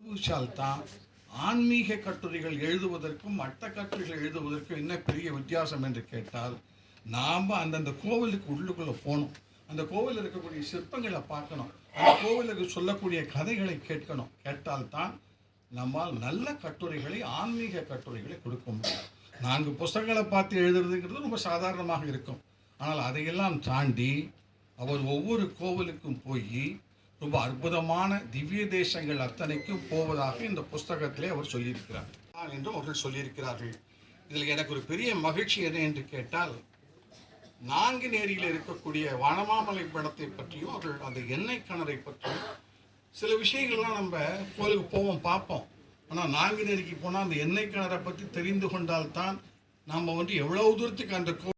ஆரம்பித்தால்தான் ஆன்மீக கட்டுரைகள் எழுதுவதற்கும் மற்ற கட்டுரைகள் எழுதுவதற்கும் என்ன பெரிய வித்தியாசம் என்று கேட்டால் நாம் அந்தந்த கோவிலுக்கு உள்ளுக்குள்ளே போகணும். அந்த கோவிலில் இருக்கக்கூடிய சிற்பங்களை பார்க்கணும். அந்த கோவிலுக்கு சொல்லக்கூடிய கதைகளை கேட்கணும். கேட்டால்தான் நம்மால் நல்ல கட்டுரைகளை ஆன்மீக கட்டுரைகளை கொடுக்க முடியும். நான்கு புஸ்தகங்களை பார்த்து எழுதுறதுங்கிறது ரொம்ப சாதாரணமாக இருக்கும். ஆனால் அதையெல்லாம் தாண்டி அவர் ஒவ்வொரு கோவிலுக்கும் போய் ரொம்ப அற்புதமான திவ்ய தேசங்கள் அத்தனைக்கும் போவதாக இந்த புஸ்தகத்திலே அவர் சொல்லியிருக்கிறார். என்றும் அவர்கள் சொல்லியிருக்கிறார்கள். இதில் எனக்கு ஒரு பெரிய மகிழ்ச்சி என்ன என்று கேட்டால் நாங்குநேரியில் இருக்கக்கூடிய வனமாமலை படத்தை பற்றியும் அவர்கள் அந்த எண்ணெய் கிணறை பற்றியும் சில விஷயங்கள்லாம் நம்ம கோயிலுக்கு போவோம் பார்ப்போம். ஆனால் நாங்குநேரிக்கு போனால் அந்த எண்ணெய் கிணறை பற்றி தெரிந்து கொண்டால்தான் நாம் வந்து எவ்வளவு தூரத்துக்கு அந்த